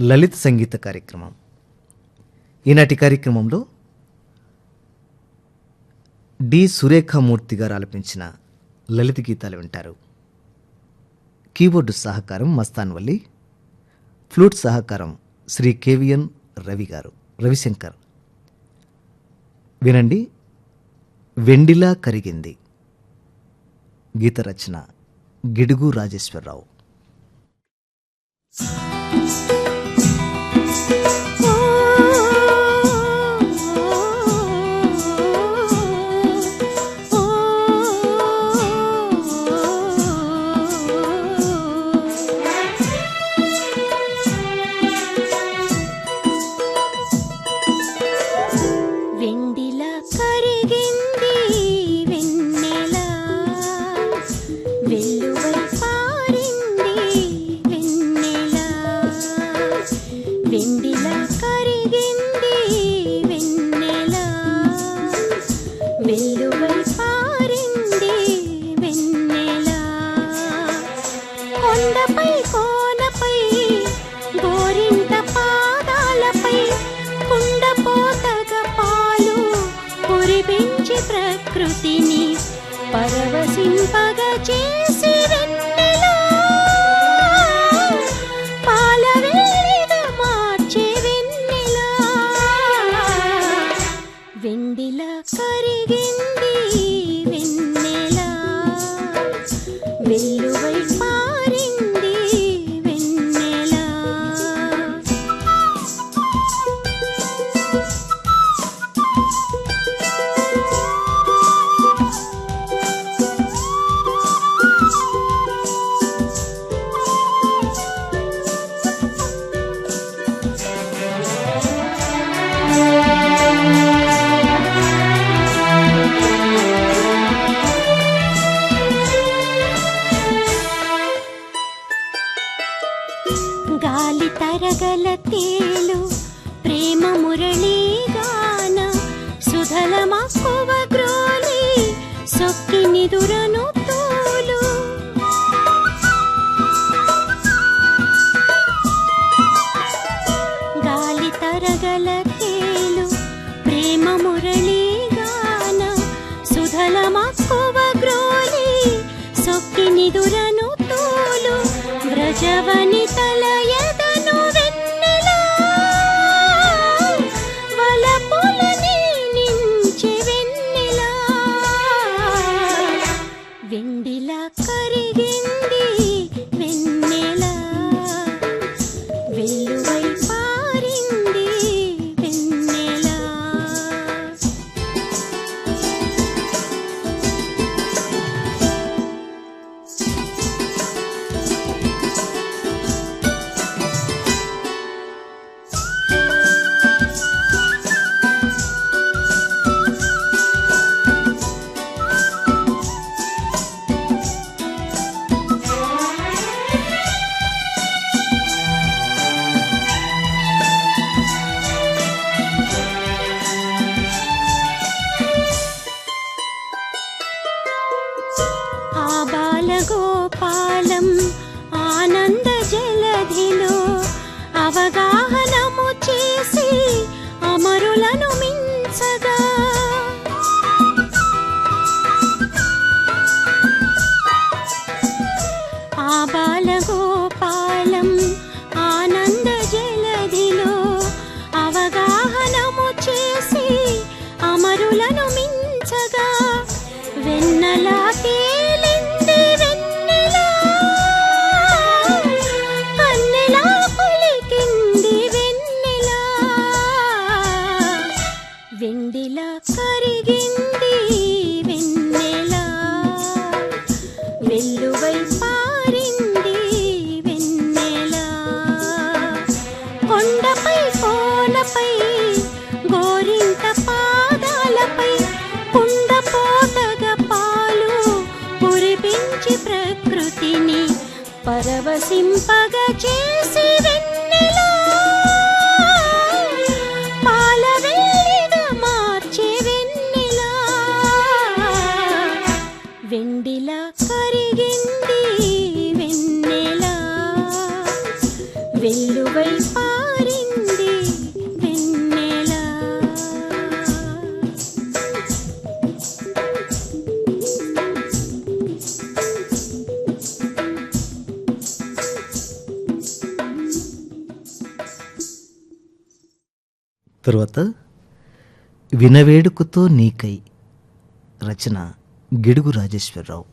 లలిత సంగీత కార్యక్రమం. ఈనాటి కార్యక్రమంలో డి. సురేఖామూర్తి గారు ఆలపించిన లలిత గీతాలు వింటారు. కీబోర్డు సహకారం మస్తాన్ వల్లి ఫ్లూట్ సహకారం శ్రీ కేవిఎన్ రవి గారు రవిశంకర్. వినండి వెండిలా కరిగింది. గీత రచన గిడుగు రాజేశ్వరరావు. Cheers! 初期 మించగా love. తరువాత వినవేడుకతో నీకై రచన గిడుగు రాజేశ్వరరావు.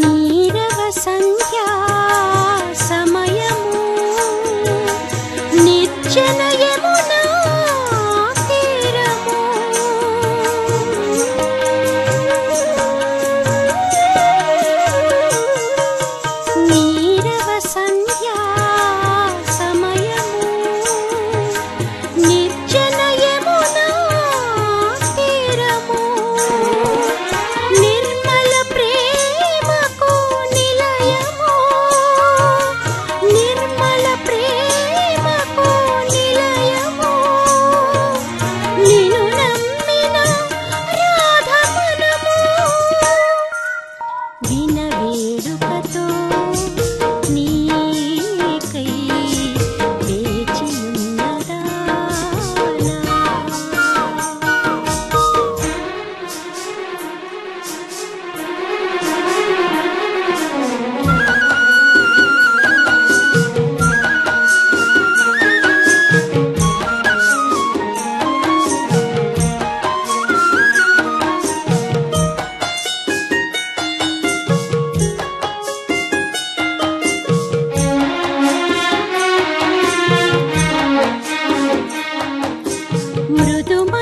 नीरवसङ्ख्या 都。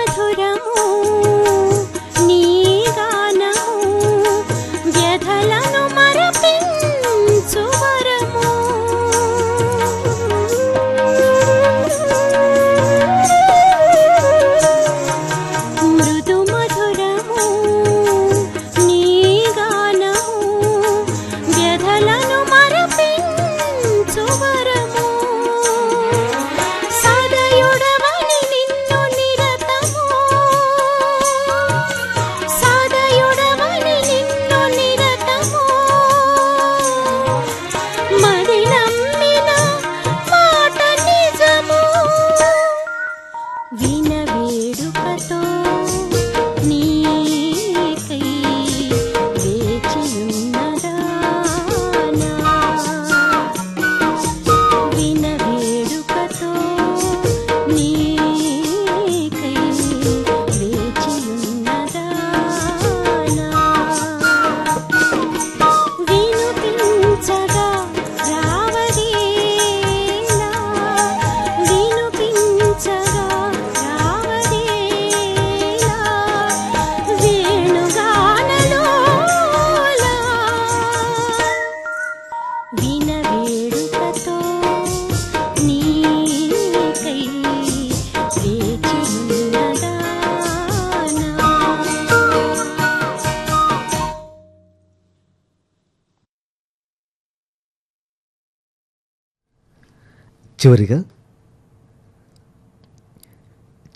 చివరిగా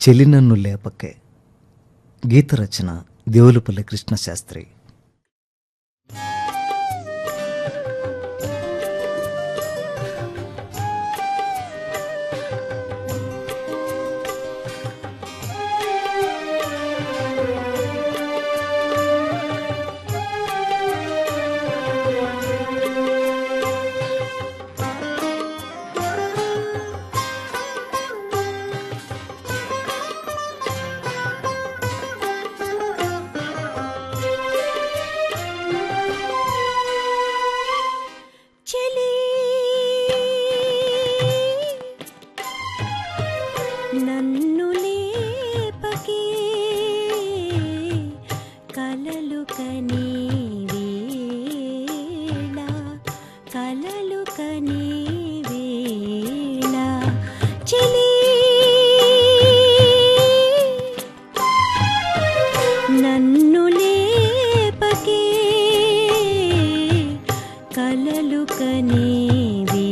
చెల్లి నన్ను లేపకే గీత రచన దేవులపల్లి కృష్ణశాస్త్రి. కలలు కనేవే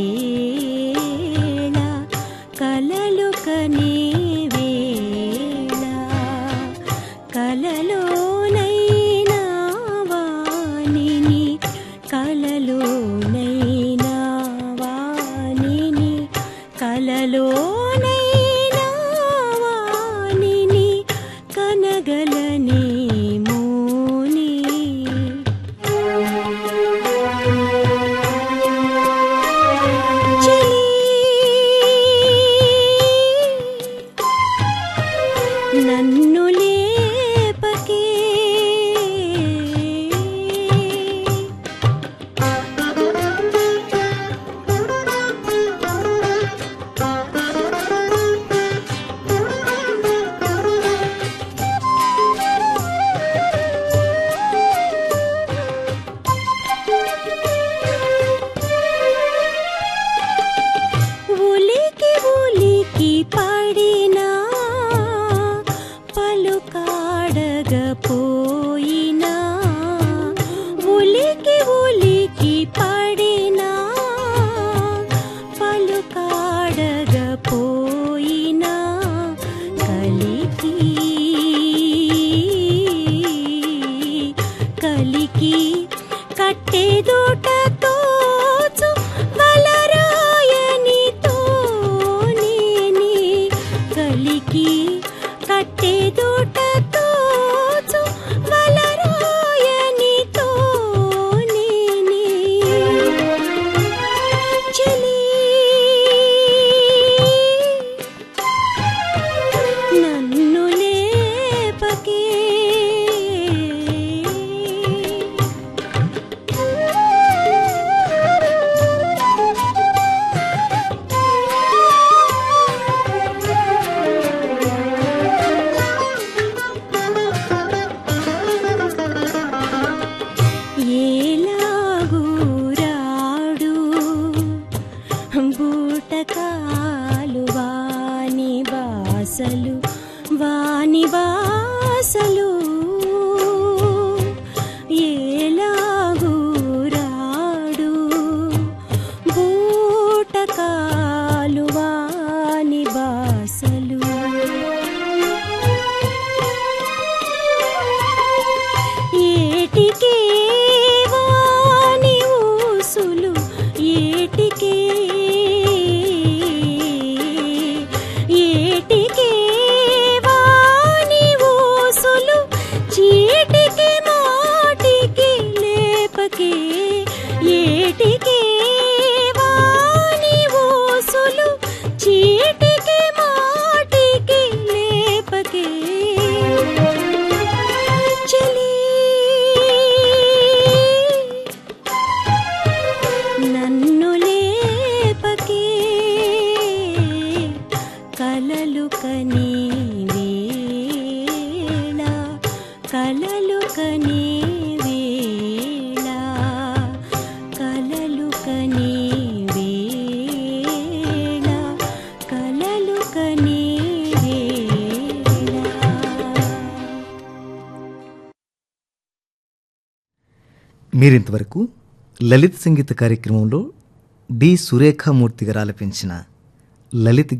కలికి కట్టే కట్టెదోటతో salud. మీరింతవరకు లలిత సంగీత కార్యక్రమంలో డి సురేఖామూర్తి గారు ఆలపించిన లలిత